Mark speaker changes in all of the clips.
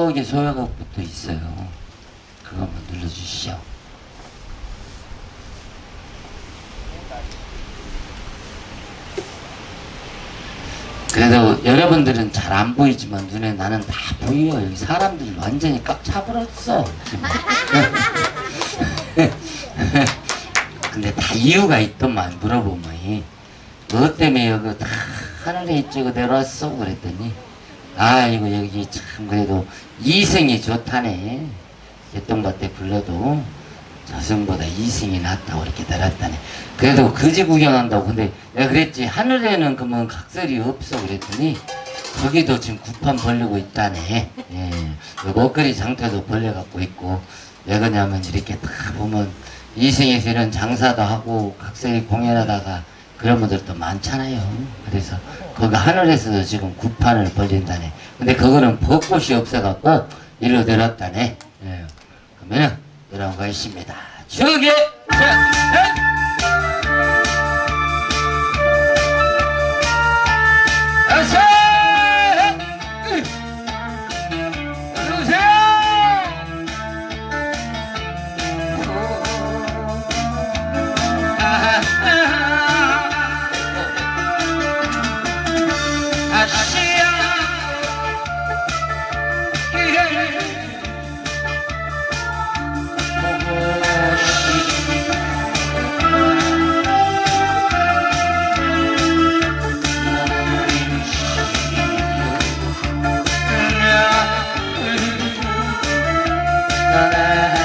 Speaker 1: 추억의 소야곡부터 있어요. 그거 한번 눌러주시죠. 그래도 여러분들은 잘 안 보이지만 눈에 나는 다 보여. 여기 사람들이 완전히 꽉 차버렸어. 근데 다 이유가 있더만 물어보면 뭐 때문에 여기 다 하늘에 있지고 내려왔어 그랬더니 아 이거 여기 참 그래도 이승이 좋다네. 개똥밭에 불러도 저승보다 이승이 낫다고 이렇게 내렸다네. 그래도 거지 구경한다고. 근데 내가 그랬지. 하늘에는 그러면 각설이 없어 그랬더니 거기도 지금 구판 벌리고 있다네. 예. 그 먹거리 장터도 벌려갖고 있고. 왜 그러냐면 이렇게 다 보면 이승에서 이런 장사도 하고 각설이 공연하다가 그런 분들도 많잖아요. 그래서 거기 하늘에서도 지금 구판을 벌린다네. 근데 그거는 벚꽃이 없어갖고 일로 내렸다네. 예. 그러면은 이런 거 있습니다. 저기 어 저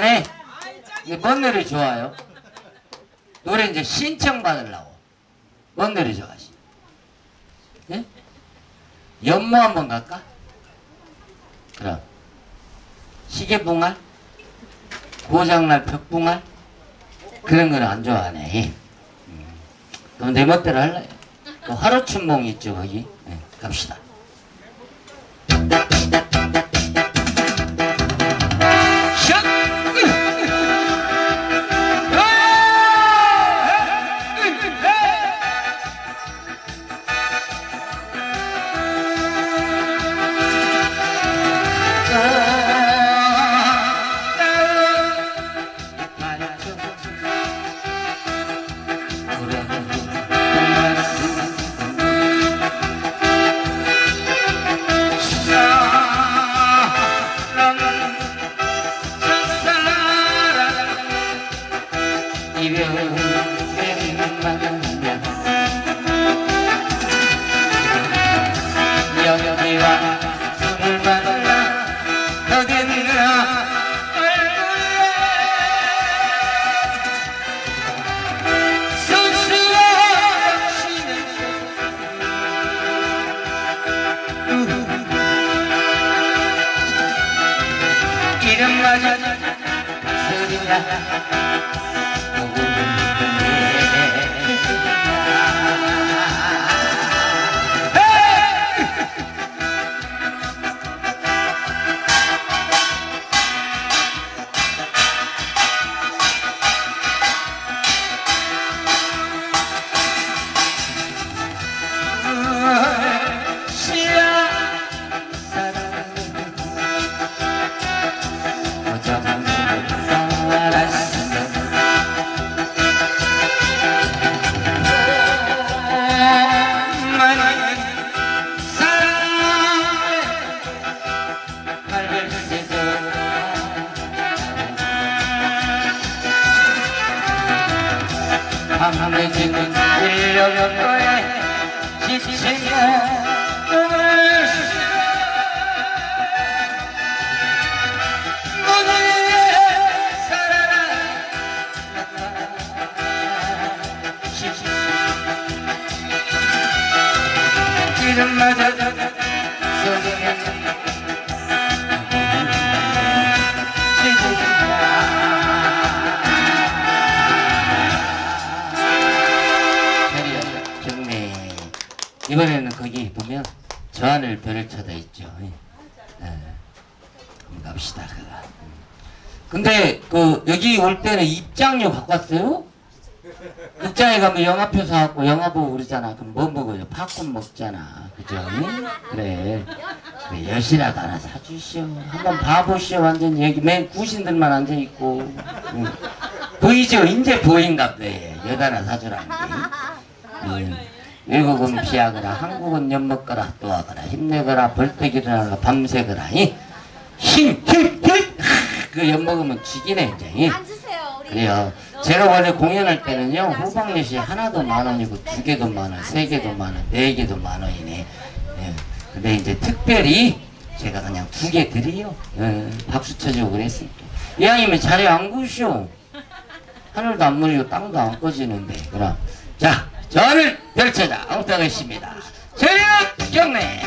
Speaker 2: 짱이
Speaker 1: 뭔 노래 좋아요? 노래 이제 신청 받으려고. 뭔 노래 좋아하시? 예? 연모 한번 갈까? 그럼. 시계붕알? 고장날 벽붕알? 그런 거는 안 좋아하네. 음. 그럼 내 멋대로 할래요. 그 하루춘몽 있죠, 거기. 네, 갑시다. 이름마저 들린다 지치며 이번에는 거기 보면 저 하늘 별을 쳐다 있죠. 예. 한번 갑시다 그거. 근데 그 여기 올 때는 입장료 갖고 왔어요? 입장에 가면 영화표 사갖고 영화 보고 그러잖아. 그럼 뭐 먹어요? 팝콘 먹잖아. 그죠? 응? 그래. 그래 여시라도 하나 사주시오. 한번 봐보시오. 완전 여기 맨 구신들만 앉아있고. 응. 보이죠? 이제 보인갑 네. 여다 하나 사주라는 게. 응. 외국은 피하거라. 한국은 엿먹거라. 또 하거라. 힘내거라. 벌떡 일어나라. 밤새거라. 이? 힘! 힘! 힘! 하, 그 엿먹으면 죽이네 이제.
Speaker 2: 앉으세요.
Speaker 1: 그래요. 제가 원래 공연할 때는요, 호박엿이 하나도 만 원이고, 두 개도 만 원, 세 개도 만 원, 네 개도 만 원이네. 예. 근데 이제 특별히 제가 그냥 두 개 드려요. 예. 박수 쳐주고 그랬으니까. 이왕이면 자리 안 구시오. 하늘도 안 무리고 땅도 안 꺼지는데. 그럼. 자, 저를 펼쳐다. 엉터겠습니다. 제력 경례.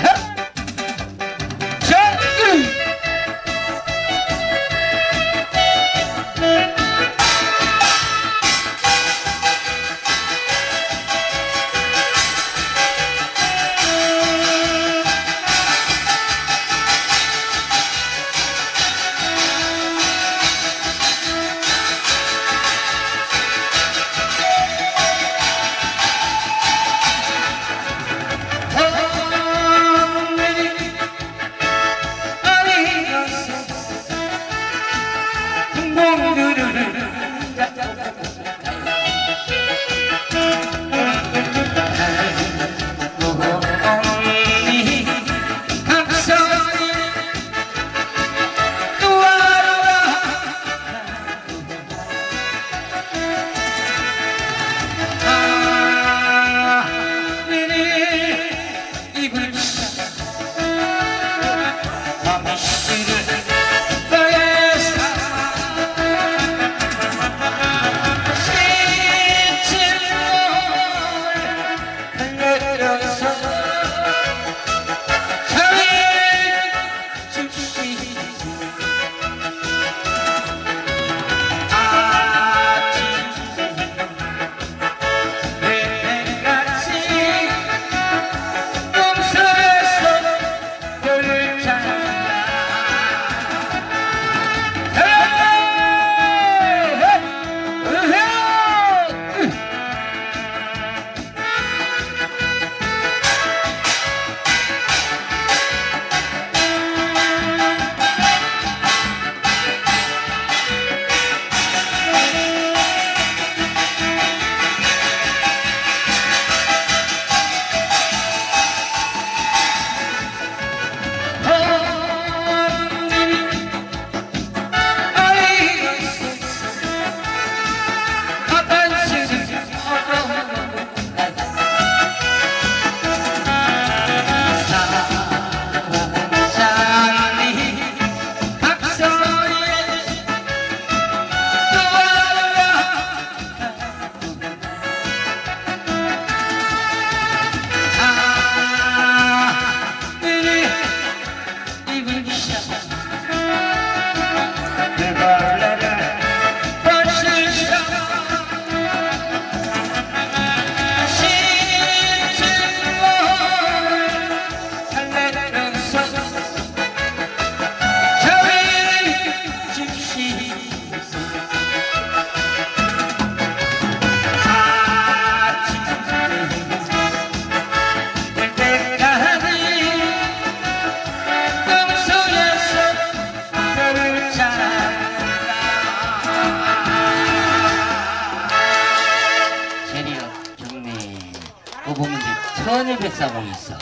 Speaker 1: 자, 으! 사공이 있어.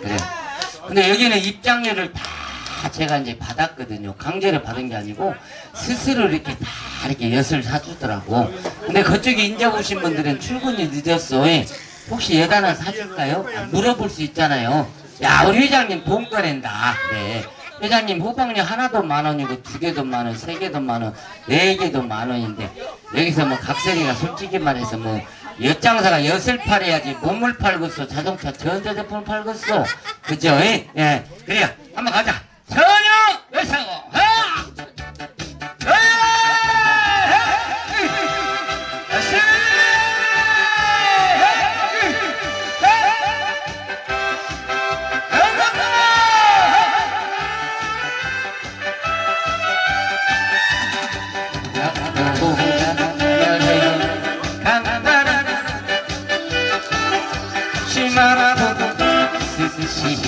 Speaker 1: 그래. 근데 여기는 입장료를 다 제가 이제 받았거든요. 강제로 받은 게 아니고 스스로 이렇게 다 이렇게 엿을 사주더라고. 근데 그쪽에 인자 오신 분들은 출근이 늦었어. 예. 혹시 엿 하나 사줄까요? 아, 물어볼 수 있잖아요. 야, 우리 회장님 돈 꺼낸다. 네. 회장님 후방료 하나도 만 원이고 두 개도 만 원, 세 개도 만 원, 네 개도 만 원인데 여기서 뭐 각설이가 솔직히 말해서 뭐 엿장사가 엿을 팔아야지 몸을 팔겠어 자동차 전자제품을 팔겠어 그죠? 예, 예. 그래요 한번 가자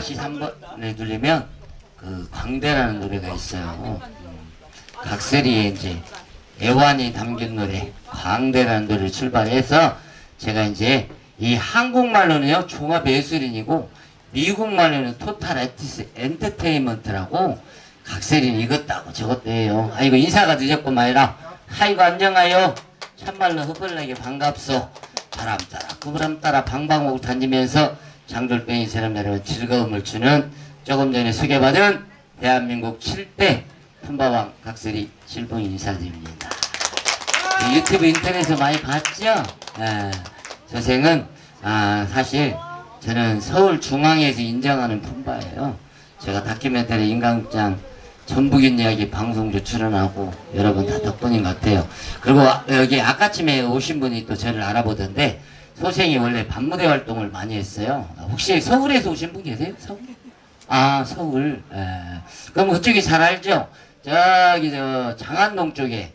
Speaker 1: 이번에는 5-3번에 누르면 그 광대라는 노래가 있어요. 음, 각설이에 이제 애완이 담긴 노래 광대라는 노래를 출발해서 제가 이제 이 한국말로는요 종합 예술인이고 미국말로는 토탈 에티스 엔터테인먼트라고 각설이는 이것도 저것도 해요. 아이고 인사가 늦었고 말이라 아이고 안녕하요. 참말로 흐벌나게 반갑소. 바람 따라 구부람 따라 방방곡 다니면서 장돌뱅이처럼 여러분 즐거움을 주는 조금 전에 소개받은 대한민국 7대 품바왕 각설이 실봉 인사드립니다. 이 유튜브 인터넷에서 많이 봤죠? 예, 선생은 아, 사실 저는 서울 중앙에서 인정하는 품바예요. 제가 다큐멘터리 인간극장 전북인 이야기 방송도 출연하고 여러분 다 덕분인 것 같아요. 그리고 아- 여기 아까쯤에 오신 분이 또 저를 알아보던데 소생이 원래 반무대 활동을 많이 했어요. 혹시 서울에서 오신 분 계세요? 서울? 아 서울. 예. 그럼 그쪽이 잘 알죠? 저기 저 장안동 쪽에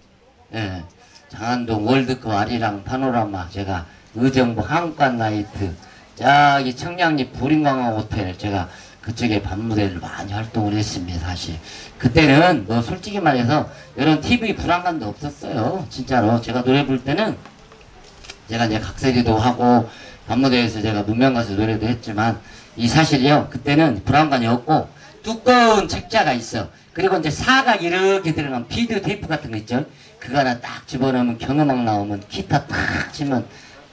Speaker 1: 예. 장안동 월드컵 아리랑 파노라마 제가 의정부 한관 나이트 저기 청량리 부림광화 호텔 제가 그쪽에 반무대를 많이 활동을 했습니다 사실 그때는 뭐 솔직히 말해서 이런 TV 불안감도 없었어요 진짜로 제가 노래 부를 때는 제가 이제 각설이도 하고 반무대에서 제가 무명 가수 노래도 했지만 이 사실이요. 그때는 불안감이 없고 두꺼운 책자가 있어. 그리고 이제 사각 이렇게 들어간 비디오 테이프 같은 거 있죠. 그거 하나 딱 집어넣으면 경음악 나오면 기타 탁 치면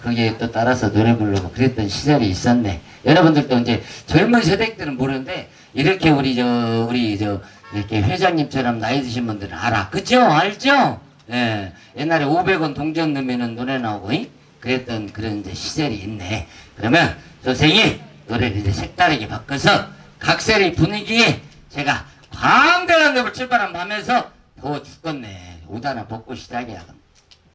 Speaker 1: 거기에 또 따라서 노래 부르고 그랬던 시절이 있었네. 여러분들도 이제 젊은 세대들은 모르는데 이렇게 우리 저 우리 저 이렇게 회장님처럼 나이 드신 분들은 알아. 그죠? 알죠? 예. 옛날에 500원 동전 넣으면 노래 나오고 잉? 그랬던 그런 이제 시절이 있네 그러면 선생이 노래를 이제 색다르게 바꿔서 각설이 분위기에 제가 광대한 놈을 출발한 밤에서 더워 죽겠네. 옷 하나 벗고 시작이야.